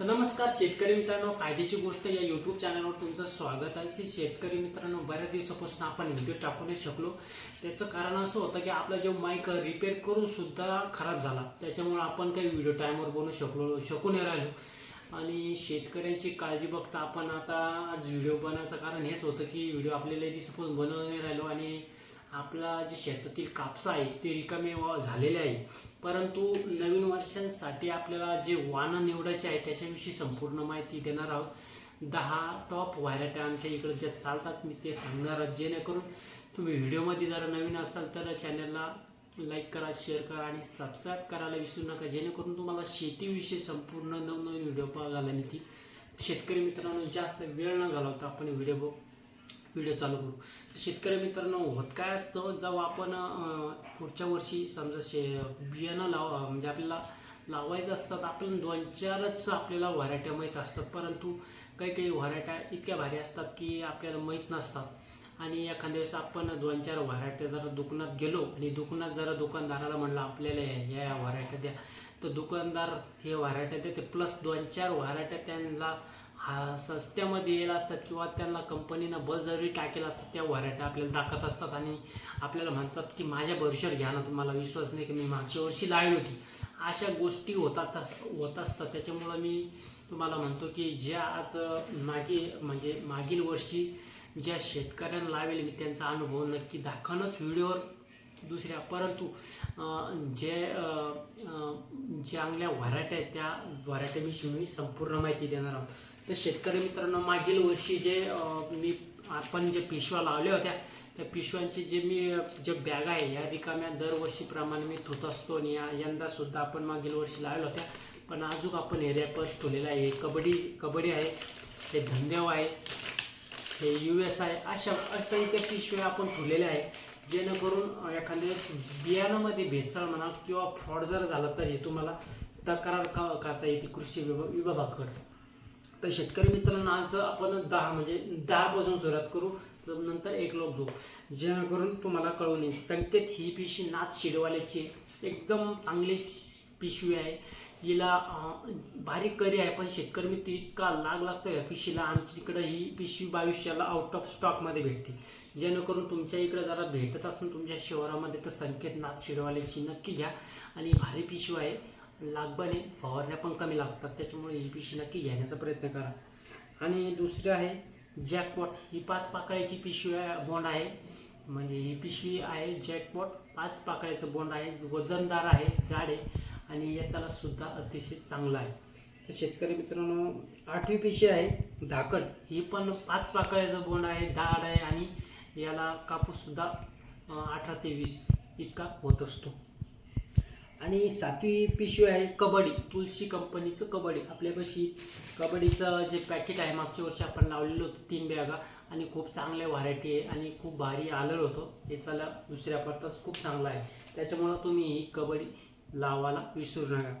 तर नमस्कार शेतकरी मित्रांनो फायद्याची गोष्ट या यूट्यूब चॅनलवर तुमचं स्वागत आहे. की शेतकरी मित्रांनो बऱ्याच दिवसापासून आपण व्हिडिओ टाकू नाही शकलो. त्याचं कारण असं होतं की आपला जो माईक रिपेअर करून सुद्धा खराब झाला. त्याच्यामुळे आपण काही व्हिडिओ टाईमवर बनवू शकलो शकू नाही राहिलो. आणि शेतकऱ्यांची काळजी बघता आपण आता आज व्हिडिओ बनवायचं कारण हेच होतं की व्हिडिओ आपल्याला दिवसापासून बनवून नाही राहिलो. आणि आपला जे शेतातील कापसा आहे ते रिकामे झालेले आहे. परंतु नवीन वर्षांसाठी आपल्याला जे वाहनं निवडायचे आहे त्याच्याविषयी संपूर्ण माहिती देणार आहोत. दहा टॉप व्हायरट्या आमच्या इकडे ज्या चालतात मी ते सांगणार आहोत. जेणेकरून तुम्ही व्हिडिओमध्ये जरा नवीन असाल तर चॅनलला लाईक करा शेअर करा आणि सबस्क्राईब करायला विसरू नका. जेणेकरून तुम्हाला शेतीविषयी संपूर्ण नवनवीन व्हिडिओ बघायला मिळतील. शेतकरी मित्रांनो जास्त वेळ न घालवता आपण व्हिडिओ व्हिडिओ चालू करू. तर शेतकरी मित्रांनो होत काय असतं? जेव्हा आपण पुढच्या वर्षी समजा शे बियाणं लाव म्हणजे आपल्याला लावायचं असतात आपण दोन चारच आपल्याला व्हरायट्या माहीत असतात. परंतु काही काही व्हरायट्या इतक्या भारी असतात की आपल्याला माहीत नसतात. आणि एखाद्या वेळेस आपण दोन चार व्हरायट्या जरा दुकानात गेलो आणि दुकानात जरा दुकानदाराला म्हणलं आपल्याला या या व्हरायट्या द्या. तर दुकानदार हे व्हरायट्या देते. प्लस दोन चार व्हरायट्या त्यांना हा सस्त्यामध्ये येईल असतात किंवा त्यांना कंपनीनं बळजबरी टाकेल असतात त्या व्हरायट्या आपल्याला दाखवत असतात. आणि आपल्याला म्हणतात की माझ्या भविष्यावर घ्या ना तुम्हाला विश्वास नाही की मी मागच्या वर्षी लावली होती. अशा गोष्टी होतात होत असतात. त्याच्यामुळं मी तुम्हाला म्हणतो की ज्या आज मागे म्हणजे मागील वर्षी ज्या शेतकऱ्यांना लावेल मी त्यांचा अनुभव नक्की दाखवणंच व्हिडिओवर दुसऱ्या. परंतु जे चांगल्या व्हरायट्या आहेत त्या व्हरायट्याविषयी मी संपूर्ण माहिती देणार आहोत. तर शेतकरी मित्रांनो मागील वर्षी जे मी आपण जे पिशव्या लावल्या होत्या त्या पिशव्यांचे जे मी जे बॅग आहे या रिकाम्या दरवर्षीप्रमाणे मी धुत असतो आणि या यंदा सुद्धा आपण मागील वर्षी लावल्या होत्या. पण अजून आपण एरिया ठेवलेला आहे. कबड्डी कबड्डी आहे हे धंदेव आहे हे यू एस आहे अशा असं इथे पिशव्या आपण ठेवलेल्या आहे. जेणेकरून एखाद्या बियाणामध्ये भेसळ म्हणा किंवा फ्रॉड जर झालं तर हे तुम्हाला तक्रार का करता येते कृषी विभाग विभागाकडं तर शेतकरी मित्रांनो आज आपण दहा म्हणजे दहापासून सुरुवात करू तर नंतर एक लोक जाऊ. जेणेकरून तुम्हाला कळून येईल. संकेत ही पिशी नाच शिडवाल्याची एकदम चांगली पिशवी आहे. हिला भारी बारीक करी आहे पण शेतकरी मित्र इतका लाग लागतो या पिशवीला आमच्या इकडं ही पिशवी बावीसशेला आउट ऑफ स्टॉकमध्ये भेटते. जेणेकरून तुमच्या इकडं जरा भेटत असेल तुमच्या शहरामध्ये तर संकेत नाच शिडवाल्याची नक्की घ्या. आणि भारी पिशवी आहे. लागबाने फवारण्या पण कमी लागतात. त्याच्यामुळे ही पिशवी नक्की घेण्याचा प्रयत्न करा. आणि दुसरं आहे जॅकपॉट ही पाच पाकळ्याची पिशवी आहे बोंड आहे. म्हणजे ही पिशवी आहे जॅकपॉट पाच पाकळ्याचं बोंड आहे. वजनदार आहे जाड आहे. आणि याचाला सुद्धा अतिशय चांगला आहे. तर शेतकरी मित्रांनो आठवी पिशवी आहे धाकड. ही पण पाच पाकळ्याचं बोंड आहे दाड आहे आणि याला कापूससुद्धा अठरा ते वीस इतका होत असतो. आणि सातवी पिशवी आहे कबड्डी. तुलसी कंपनीचं कबड्डी. आपल्यापाशी कबड्डीचं जे पॅकेट आहे मागच्या वर्षी आपण लावलेलं होतं तीन बॅगा. आणि खूप चांगल्या व्हरायटी आहे आणि खूप भारी आलेलं होतं. हे साला दुसऱ्या पडताच खूप चांगला आहे. त्याच्यामुळं तुम्ही ही कबड्डी लावायला विसरू नका.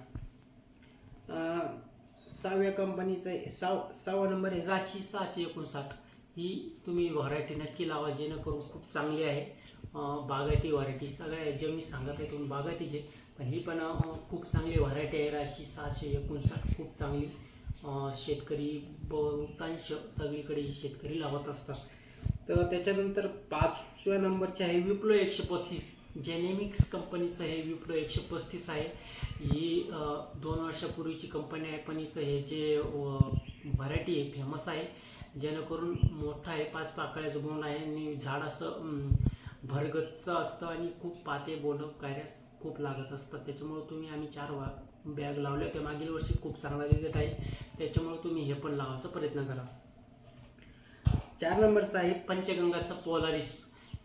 सहाव्या कंपनीचं आहे, साव सहावा नंबर आहे राशी सहाशे एकोणसाठ. ही तुम्ही व्हरायटी नक्की लावा जेणेकरून खूप चांगली आहे. बागायती व्हरायटी सगळ्या जे मी सांगत आहे तुम्ही बागायतीचे. पण ही पण खूप चांगली व्हरायटी आहे राशी सहाशे एकोणसाठ. खूप चांगली. शेतकरी बहुतांश सगळीकडे शेतकरी लावत असतात. तर त्याच्यानंतर पाचव्या नंबरची आहे विप्लो एकशे पस्तीस. जेनेमिक्स कंपनीचं हे विप्रो एकशे पस्तीस आहे. ही दोन वर्षापूर्वीची कंपनी आहे पण हिचं हे जे व्हरायटी आहे फेमस आहे जेणेकरून मोठं आहे पाच पाकळ्याचं बोंड आहे आणि झाड असं भरगतचं असतं आणि खूप पाते बोंड कायऱ्यास खूप लागत असतात. त्याच्यामुळं तुम्ही आम्ही चार वा बॅग लावल्या होत्या. मागील वर्षी खूप चांगला रिझल्ट आहे. त्याच्यामुळं तुम्ही हे पण लावायचा प्रयत्न करा. चार नंबरचा आहे पंचगंगाचा पोलारिस.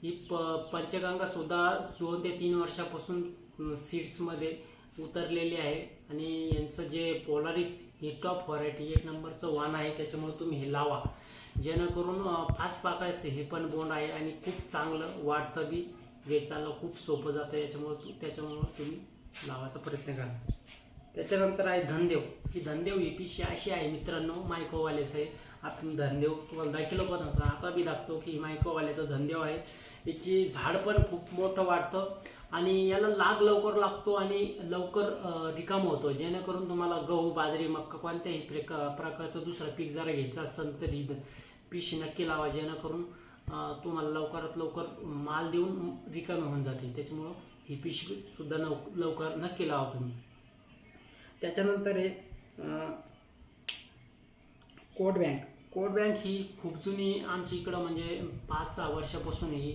ही प पंचगंगासुद्धा दोन ते तीन वर्षापासून सीड्समध्ये उतरलेली आहे. आणि यांचं जे पोलारिस ही टॉप व्हरायटी एक नंबरचं वाण आहे त्याच्यामुळे तुम्ही हे लावा. जेणेकरून अं, पाच हे पण बोंड आहे आणि खूप चांगलं वाढतं बी. वेचायला खूप सोपं जातं. याच्यामुळं त्याच्यामुळं तुम्ही लावायचा प्रयत्न करा. त्याच्यानंतर आहे धनदेव. ही धनदेव ही पिशी अशी आहे मित्रांनो मायकोवालेस आहे. आपण धंदे तुम्हाला दाखवलं पण होता आता बी दाखतो की मायकोवाल्याचं धंदेव आहे. याची झाड पण खूप मोठं वाढतं आणि याला लाग लवकर लागतो आणि लवकर रिकाम रिकामं होतो. जेणेकरून तुम्हाला गहू बाजरी मक्का कोणत्याही प्रका प्रकारचं दुसरं पीक जरा घ्यायचं असेल तर पिशी नक्की लावा. जेणेकरून तुम्हाला लवकरात लवकर माल देऊन रिकामी होऊन जाते. त्याच्यामुळं ही पिशवी सुद्धा लव लवकर नक्की लावा तुम्ही. त्याच्यानंतर आहे कोट बँक. कोड बँक ही खूप जुनी आमच्या इकडं म्हणजे पाच सहा वर्षापासून ही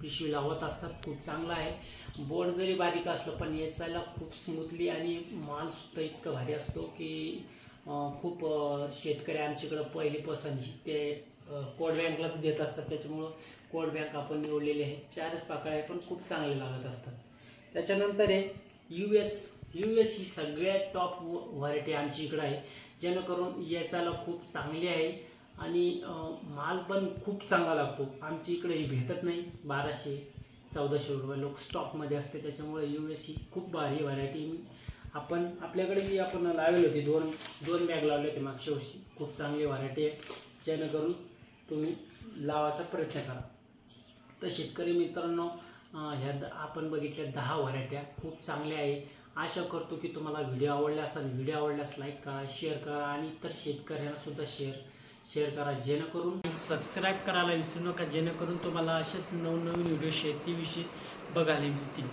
पिशवी लावत असतात खूप चांगला आहे. बोर्ड जरी बारीक असलं पण याचायला खूप स्मूथली आणि मालसुद्धा इतकं भारी असतो की खूप शेतकरी आमच्याकडं पहिली पसंत ते कोड बँकलाच देत असतात. त्याच्यामुळं कोड बँक आपण निवडलेले आहे चारच पाकळ्या पण खूप चांगले लागत असतात. त्याच्यानंतर आहे यू एस यू एस ही सगळ्यात टॉप व्हरायटी आमची इकडं आहे. जेणेकरून याचाला खूप चांगली आहे आणि माल पण खूप चांगला लागतो. आमच्या इकडे ही भेटत नाही. बाराशे चौदाशे रुपये लोक स्टॉकमध्ये असते. त्याच्यामुळे यू एस ही खूप भारी व्हरायटी आपण आपल्याकडे जी आपण लावली होती. दोन दोन बॅग लावले होते मागच्या वर्षी. खूप चांगली व्हरायटी आहे. जेणेकरून तुम्ही लावायचा प्रयत्न करा. तर शेतकरी मित्रांनो ह्या द- आपण बघितल्या दहा व्हरायट्या खूप चांगल्या आहे. आशा करतो की तुम्हाला व्हिडिओ आवडला असेल व्हिडिओ आवडल्यास लाईक करा शेअर करा आणि इतर शेतकऱ्यांना सुद्धा शेअर शेअर करा. जेणेकरून सबस्क्राईब करायला विसरू नका जेणेकरून तुम्हाला असेच नवनवीन व्हिडिओ शेतीविषयी बघायला मिळतील.